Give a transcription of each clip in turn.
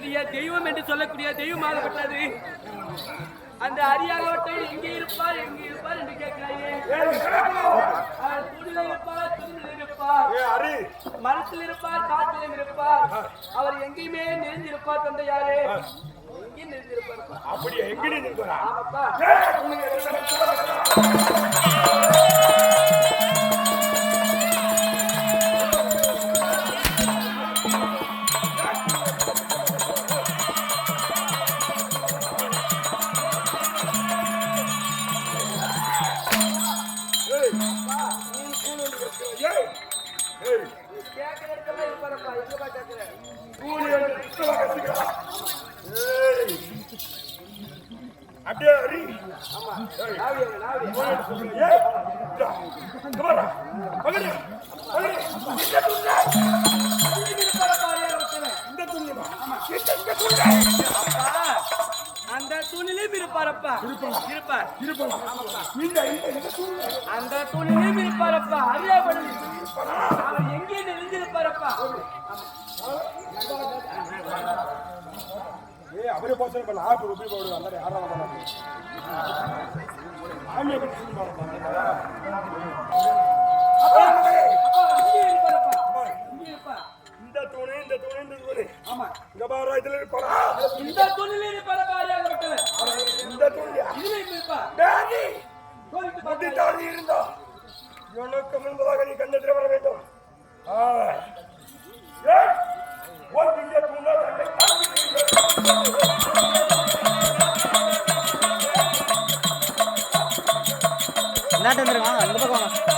சொல்லக்கூடிய தெய்வமாகப்பட்டது. அந்த அரியாகப்பட்ட எங்கே இருப்பார் எங்கே இருப்பார்? என்று கேட்கிறாயே. அவர் தூணில் இருப்பார் தூணில் இருப்பார். மரத்தில் இருப்பார் காற்றிலும் இருப்பார். அவர் எங்கேயுமே நிறைந்திருப்பார் தந்தையாரே. எங்கே நிறைந்திருப்பார் அப்படியே? அப்படியே ஹரி ஆமா நாவி அங்க, ஏய் இதா, இங்க இருப்பார். இருப்பா. இந்த. அந்த தூணிலும் இருப்பாரப்பா. அறியாபடி அவர் எங்கே நெறிஞ்சிருப்பாரப்பா ஏய், அவரே போச்சு இப்ப லாபம் எப்படி போடுது அந்த யாரா வந்தாங்க கோவிலுக்கு பத்தி பார்த்து எனக்கு முன்பதாக நீ கண்டத்தில் வர வேண்டும். ஆ. ஏய், உன் இங்கே வந்துருங்க வாங்க, பக்கம்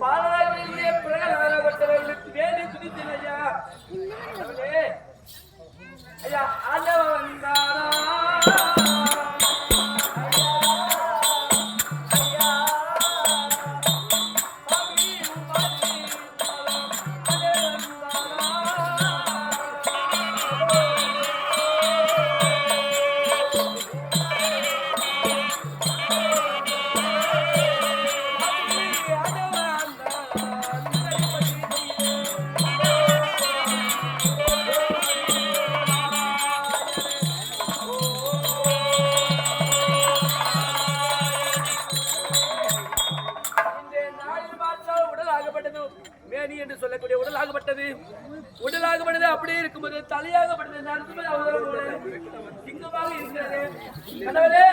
fala உடல் அப்படியே இருக்கும்போது தலையாகப்பட்டது நடத்துவது அவசரம் சிங்கமாக இருக்கிறது. கணவரே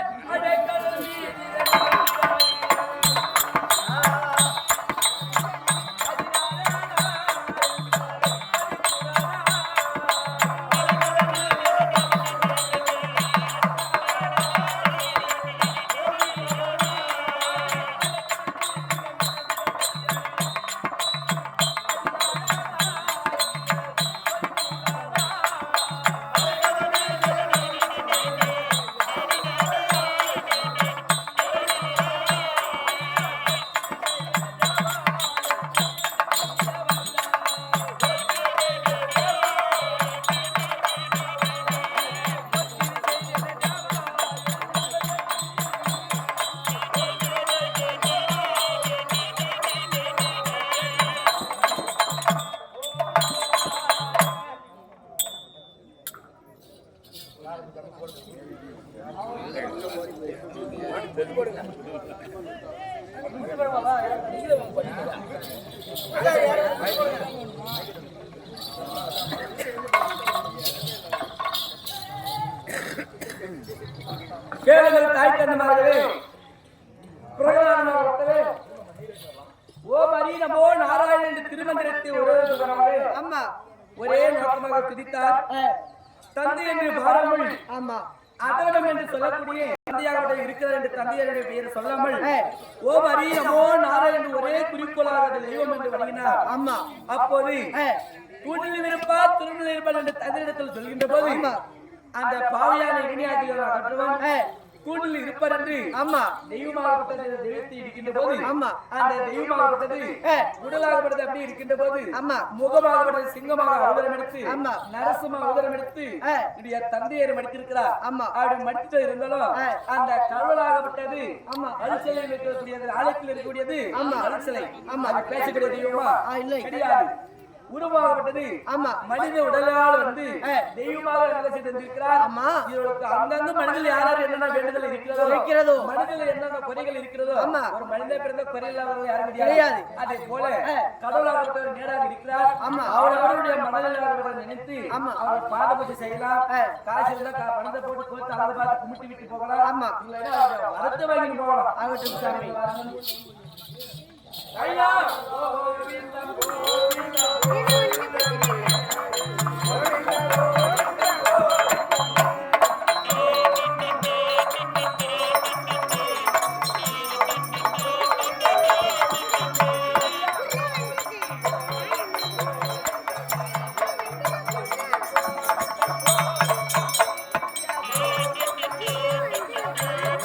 கேளுங்கள் தாய் தந்தமாகவே பிரகலாதமாகவே ஓ மரீனமோ நாராயணன் திருமந்திரத்தை ஒரே அம்மா ஒரே நோக்கமாக துதித்தார். தந்தை என்று பாரமொழி ஆமா. அதனம் என்று சொல்லக்கூடிய இருக்கிறார் என்று தந்தையருடைய பெயர் சொல்லாமல் ஓம் ஹரி நமோ என்று ஒரே குறிக்கோளாக தெய்வம் என்று வழங்கினார் ஆமா. அப்போது கூட்டில் இருப்பா என்று தந்தையிடத்தில் சொல்கின்ற போது. அந்த பாவியான அகற்றுவன் ஏ, கூட்டில் இருப்பார் என்று ஆமா தெய்வமாகப்பட்டது தெய்வத்தை இருக்கின்ற போது ஆமா. அந்த தெய்வமாகப்பட்டது. உடலாகப்பட்டது அப்படி இருக்கின்ற போது ஆமா. முகமாகப்பட்டது சிங்கமாக அவதரம் எடுத்து ஆமா. நரசிம்ம அவதரம் எடுத்து. என்னுடைய தந்தையர் மடித்திருக்கிறார் ஆமா. அப்படி மடித்து இருந்தாலும். அந்த கடவுளாகப்பட்டது ஆமா. அரிசலை இருக்கக்கூடியது ஆலயத்தில் இருக்கக்கூடியது ஆமா. அரிசலை ஆமா. அது பேசக்கூடிய தெய்வமா இல்லை. கிடையாது உருவாகப்பட்டது ஆமா. மனித உடலால் வந்து. தெய்வமாக நிகழ்ச்சி தந்திருக்கிறார் ஆமா. இதற்கு அங்கங்க மனிதர்கள் யாராரு என்னென்ன வேண்டுதல் இருக்கிறதோ இருக்கிறதோ. மனிதர்கள் என்னென்ன குறைகள் இருக்கிறதோ ஆமா. ஒரு மனித பிறந்த குறை இல்லாதவங்க யாரும் கிடையாது. அதே போல. கடவுளாகப்பட்டவர் நேராக இருக்கிறார் ஆமா. அவர் அவருடைய மனதில் நினைத்து ஆமா. அவர் பாத பூஜை செய்யலாம். காசு கா- பணத்தை போட்டு கொடுத்து அதை பார்த்து கும்பிட்டு விட்டு போகலாம் ஆமா. இல்லைன்னா வரத்தை வாங்கிட்டு போகலாம் ஆகட்டும் சாமி ஐயா